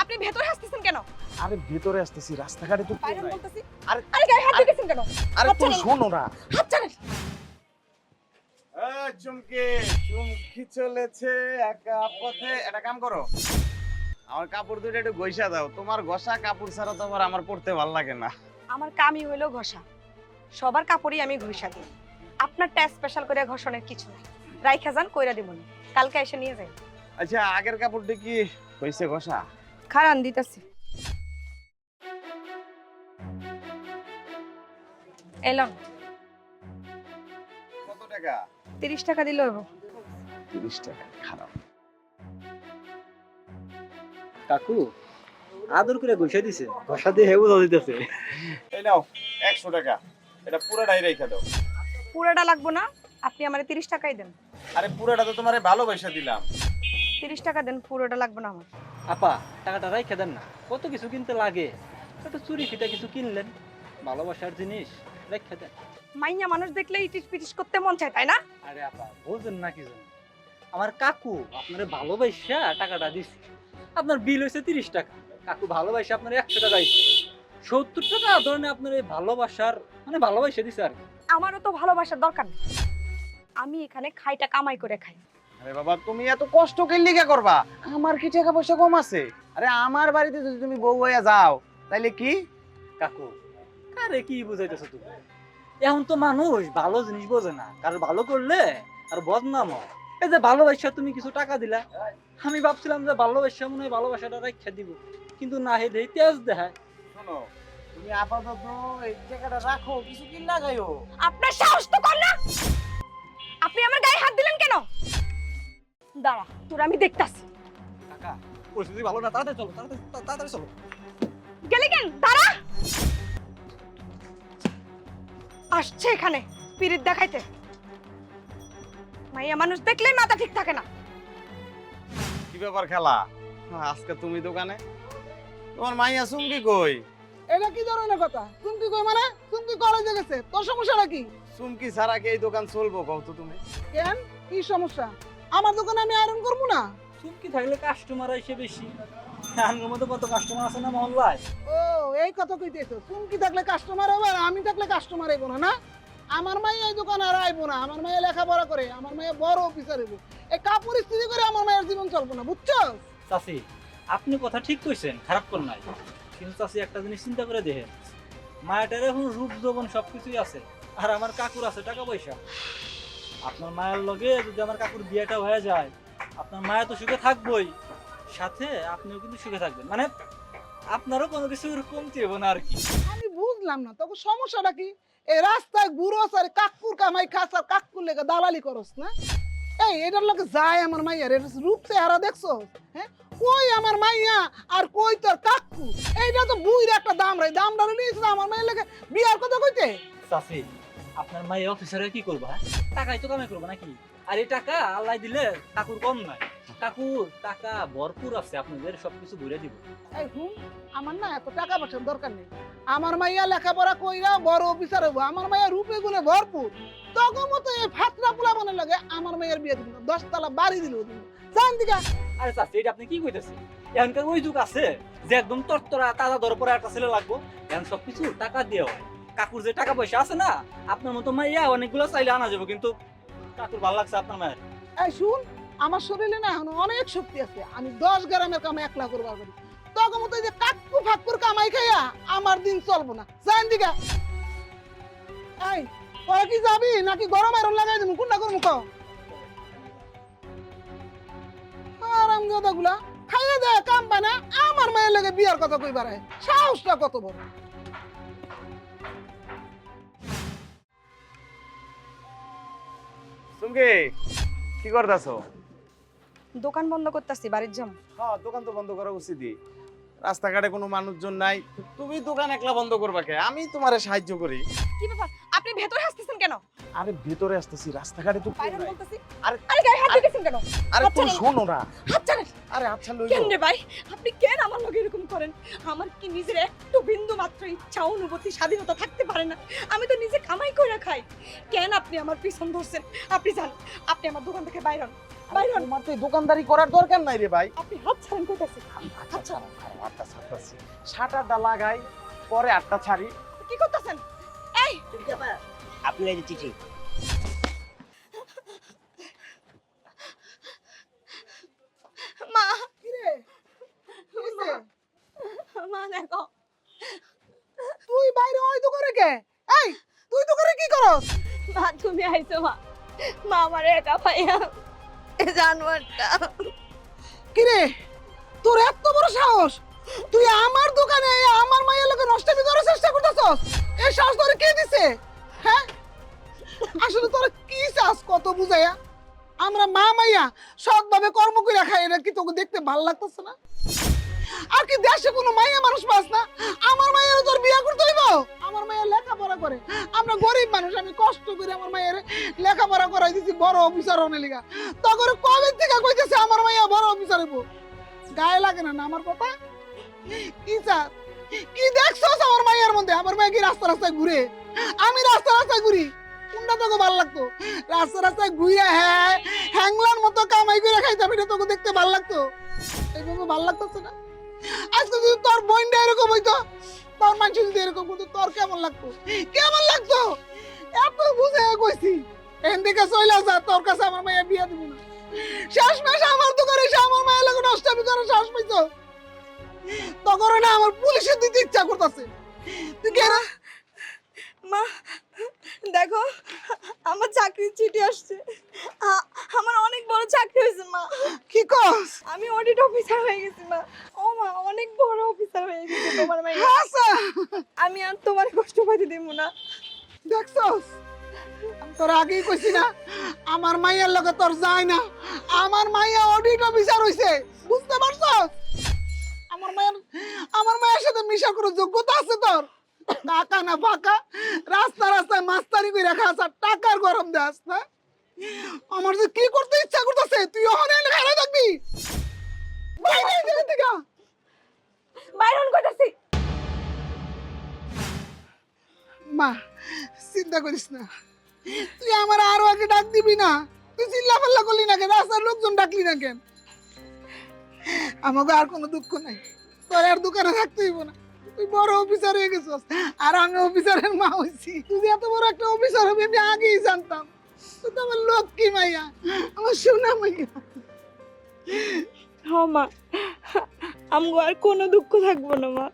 আপনি ভেতরে আসতেছেন কেন? আরে ভেতরে আসতেছি রাস্তাঘাটে তো বাইরে বলতেছি আরে আরে গায়ে হাত দিতেছেন কেন? আরে তুই শোনো না। হাত ছাড়েন। চুমকি চুমকি চলেছে একা পথে। একটা কাম করো। আমার কাপড় দুটো একটু গইসা দাও। তোমার ঘষা কাপড় ছাড়া তো আবার আমার পড়তে ভালো লাগে না। আমার কামই হইল ঘষা। সবার কাপড়ই আমি ঘষা দিই। আপনারটা স্পেশাল করে ঘষণের কিছু নাই। রাইখা যান কইরা দিব কালকে এসে নিয়ে যাই। আচ্ছা আগের কাপড়টা কি হইছে ঘষা? খারান দিতেছি। এলাম। কত টাকা? তিরিশ টাকা দিলে হইব। তিরিশ টাকা খারাপ। কাকু আদর করে ঘষা দিছে। ঘষা দিয়ে হেবু দিতেছে। এই নাও একশো টাকা। এটা পুরাটাই রেখে দাও। পুরোটা লাগবো না আপনি আমার তিরিশ টাকাই দেন। আরে পুরাটা তো তোমারে ভালোবাসা দিলাম। তিরিশ টাকা দেন পুরোটা লাগবে না আমার। আপা টাকাটা রাইখে দেন না। কত কিছু কিনতে লাগে? একটু চুরি ফিটা কিছু কিনলেন? ভালোবাসার জিনিস রেখে দেন। মাইয়া মানুষ দেখলে ইটিস পিটিস করতে মন চায় তাই না? আরে আপা বুঝেন না কি জানেন আমার কাকু আপনার ভালোবাসা টাকাটা দিছে। আপনার বিল হয়েছে তিরিশ টাকা। কাকু ভালোবাসা আপনার একশো টাকা দিচ্ছে সত্তর টাকা ধরেন আপনার এই ভালোবাসার মানে ভালোবাসা দিছে আর কি। আমারও তো ভালোবাসার দরকার আমি এখানে খাইটা কামাই করে খাই। আরে বাবা, তুমি এত কষ্ট কে লিগা করবা? আমার কি টাকা পয়সা কম আছে? আরে আমার বাড়িতে যদি তুমি বউ হইয়া যাও, তাইলে কি? কাকু, কারে কি বুঝাইতেছো তুমি? এখন তো মানুষ ভালো জিনিস বোঝে না। কারও ভালো করলে আর বদনাম। এই যে ভালোবাসা, তুমি কিছু টাকা দিলা। আমি ভাবছিলাম যে ভালোবাসা মনে হয় ভালোবাসাটা রেখে দিব। কিন্তু না হে দেই তেজ দেখায়। শোনো, তুমি আপাতত এই টাকাটা রাখো, কিছু কি না গাইও আপনার সাহস তো কর না। আপনি আমার গায়ে হাত দিলেন কেন? দাঁড়া তোর আমি দেখতাছি। কাকা পরিস্থিতি ভালো না তাড়াতাড়ি চলো তাড়াতাড়ি তাড়াতাড়ি চলো। গেলে কেন? দাঁড়া। আসছে এখানে পিরিত দেখাইতে। মাইয়া মানুষ দেখলেই মাথা ঠিক থাকে না। কি ব্যাপার খেলা? আজকে তুমি দোকানে? তোমার মাইয়া চুমকি কই? এটা কি ধরনের কথা? চুমকি কই মানে? চুমকি কলেজে গেছে তোর সমস্যাটা কি? চুমকি ছাড়া কি এই দোকান চলবো কও তো তুমি? কেন? কি সমস্যা? আমার দোকানে আমি আয়রন করব না। চুমকি থাকলে কাস্টমার আসে বেশি। আমার মতো কত কাস্টমার আছে না মহল্লায়? ও এই কথা কইতেছো। চুমকি থাকলে কাস্টমার হবে আর আমি থাকলে কাস্টমার আইবো না না? আমার মাই এই দোকানে আর আইবো না। আমার মাইয়া লেখাপড়া করে আমার মাইয়া বড় অফিসার হইব। এই কা পরিস্থিতি করে আমার মায়ের জীবন চলবো না বুঝছ? চাচি আপনি কথা ঠিক কইছেন খারাপ কর নাই। কিন্তু চাচি একটা জিনিস চিন্তা করে দেখেন। মায়াটার এখন রূপ যৌবন সবকিছুই আছে। আর আমার কাকুর আছে টাকা পয়সা। আপনার মায়ের লগে যদি আমার কাকুর বিয়েটা হয়ে যায় আপনার মায়া তো সুখে থাকবই। সাথে আপনিও কিন্তু সুখে থাকবেন। মানে আপনারও কোনো কিছুর কমতি হবে না আর কি। আমি বুঝলাম না তখন সমস্যাটা কি? এই রাস্তায় বুড়ো আর কাকুর কামাই খাস আর কাকুর লেগে দালালি করস না? এই এটার লোকে যায় আমার মাইয়ার এটা রূপ চেহারা দেখছ হ্যাঁ? কই আমার মাইয়া আর কই তোর কাকু? এইটা তো বুইর একটা দাম রে দাম ডালে নিয়েছিল আমার মাইয়ের লেগে। বিয়ার কথা কইতে? চাচি আপনার মায়ে অফিসারে কি করবা টাকাই তো কামাই করবা নাকি? আর এই টাকা আল্লাহ দিলে কাকুর কম নয়। কাকুর টাকা ভরপুর আছে আপনাদের সবকিছু ঘুরে দিব। এই হুম আমার না এত টাকা পয়সার দরকার নেই। আমার মাইয়া লেখাপড়া কইরা বড় অফিসার হব আমার মাইয়া রূপে গুলো ভরপুর। তখন মতো এই ফাতরা পোলা মনে লাগে আমার মাইয়ের বিয়ে দিব দশতলা বাড়ি দিল জান দিকা। আরে চাচি এটা আপনি কি কইতেছেন? এখনকার ওই যুগ আছে যে একদম তরতরা তাজা দর পরে একটা ছেলে লাগবো এখন সবকিছু টাকা দিয়ে হয়। কাকুর যে টাকা পয়সা আছে না, আপনার মতো মাইয়া অনেকগুলো চাইলে আনা যাবে, কিন্তু কাকুর ভালো লাগছে আপনার মায়ের। এই শুন, আমার শরীরে না এখন অনেক শক্তি আছে, আমি দশ গ্রামের কামাই একলা করবার তখন মতো যে কাকু ফাক্কুর কামাই খাইয়া আমার দিন চলবো না। এই কি যাবি নাকি গরম আয়রন লাগাই দেবো কোনটা করব কও? আরাম খাইয়ে দে, কাম পায় না আমার মায়ের লাগে বিয়ার কথা কই বাড়ায় সাহসটা কত বড়। চুমকি কি করতেছো? দোকান বন্ধ করতেছি বাড়ির যাম হ্যাঁ দোকান তো বন্ধ করা উচিতই রাস্তাঘাটে কোনো মানুষজন নাই। তুমি দোকান একলা বন্ধ করবা কে? আমি তোমারে সাহায্য করি। কি ব্যাপার? ভেতরে আসতেছেন কেন? আরে ভেতরে আসতেছি রাস্তাঘাটে তো বাইরে। বলতেছি। আরে- আরে গায়ে হাত দিতেছেন কেন? আরে আচ্ছা, তুই শোনো না। হাত ছাড়েন। আরে আচ্ছা লই কেন রে ভাই? আপনি কেন আমার লগে এরকম করেন? আমার কি নিজের একটু বিন্দু মাত্র ইচ্ছা অনুভূতি স্বাধীনতা থাকতে পারে না? আমি তো নিজে কামাই করে খাই। কেন আপনি আমার পিছন ধরছেন? আপনি যান। আপনি আমার দোকান থেকে বাইরে হন। বাইরে হন। তোমার তো দোকানদারি করার দরকার নাই রে ভাই। আপনি হাত ছাড়েন কইতাছি। হাত ছাড়া খারাপ আটটা ছাড়তাছি শাটারটা লাগাই পরে আটটা ছাড়ি। কি করতেছেন? এই আপনি এই যে চিঠি। মা। কি হইছে? মা। দেখো। তুই বাইরে ওই তো কে? এই তুই তো কি করস? মা তুমি আইছো মা। মা আমার একা পাইয়া এই জানোয়ারটা। কিরে? তোর এত বড় সাহস? তুই আমার দোকানে আমার মায়ের লোকে নষ্টামি করার চেষ্টা করতেছস? এই সাহস তোরে কে দিছে? হ্যাঁ? আসলে তোর কি চাস কত বুঝাইয়া? আমরা মা মাইয়া সৎভাবে কর্ম করে খাই, এটা কি তোকে দেখতে ভালো লাগতেছে না? আর কি দেশে কোনো মাইয়া মানুষ পাস না? আমার মায়ের তোর বিয়ে করতে হইব? আমার মায়ের লেখাপড়া করে। আমরা গরিব মানুষ, আমি কষ্ট করে আমার মায়ের লেখাপড়া করাই দিছি, বড় অফিসার হনে লিগা। তখন কবে থেকে কইতেছে আমার মাইয়া বড় অফিসার হইব? গায়ে লাগে না না আমার কথা? কি স্যার কি দেখছস আমার মায়ের মধ্যে? আমার মায়ে কি রাস্তা রাস্তায় ঘুরে? আমি রাস্তা রাস্তায় ঘুরি। কোনটা তোকে ভালো লাগতো? রাস্তা রাস্তায় ঘুরে হ্যাঁ হ্যাংলার মতো কামাই করে খাইতাম, এটা তোকে দেখতে ভালো লাগতো? এইভাবে ভালো লাগতেছে না? আজকে যদি তোর বোনটা এরকম হইতো, তোর মানুষ যদি এরকম করতো তোর কেমন লাগতো? কেমন লাগতো? এত বুঝে কইছি। এন দিকে চলে যা, তোর কাছে আমার মায়ের বিয়ে দিব না। শেষ মাসে আমার দোকানে এসে আমার মায়ের লোক নষ্টামি করে শ্বাস পাইছো? তখন না আমার পুলিশের দিতে ইচ্ছা করতেছে। তুই কে রে? মা দেখো আমার চাকরির চিঠি আসছে। আমার অনেক বড় চাকরি হয়েছে মা। কি কস? আমি অডিট অফিসার হয়ে গেছি মা। ও মা অনেক বড় অফিসার হয়ে গেছে তোমার মাই আমি আর তোমার কষ্ট পাইতে দিব না। দেখছস? তোর আগেই কইছি না আমার মাইয়ার লগে তোর যায় না। আমার মাইয়া অডিট অফিসার হইছে বুঝতে পারছস? আমার মায়ের আমার মায়ের সাথে মিশা করার যোগ্যতা আছে তোর? টাকা না ফাঁকা রাস্তা রাস্তায় মাস্তানি করে আর টাকার গরম দেস না। আমার যে কি করতে ইচ্ছা করতেছে তুই ওখানে এলে খেলা থাকবি? বাইরে থেকে। বাইরন কইতাছি। মা চিন্তা করিস না। তুই আমার আরও আগে ডাক দিবি না। তুই চিল্লা পাল্লা করলি না কেন? রাস্তার লোকজন ডাকলি না কেন? আমাকে আর কোনো দুঃখ নাই। তোর আর দোকানে থাকতে হইব না। তুই বড় অফিসার হয়ে গেছিস। আর আমি অফিসারের মা হইছি। তুই এত বড় একটা অফিসার হবে, আমি আগেই জানতাম। তুই তো আমার লক্ষ্মী মাইয়া, আমার সোনা মাইয়া। হ, মা। আমগো আর কোনো দুঃখ থাকব না, মা।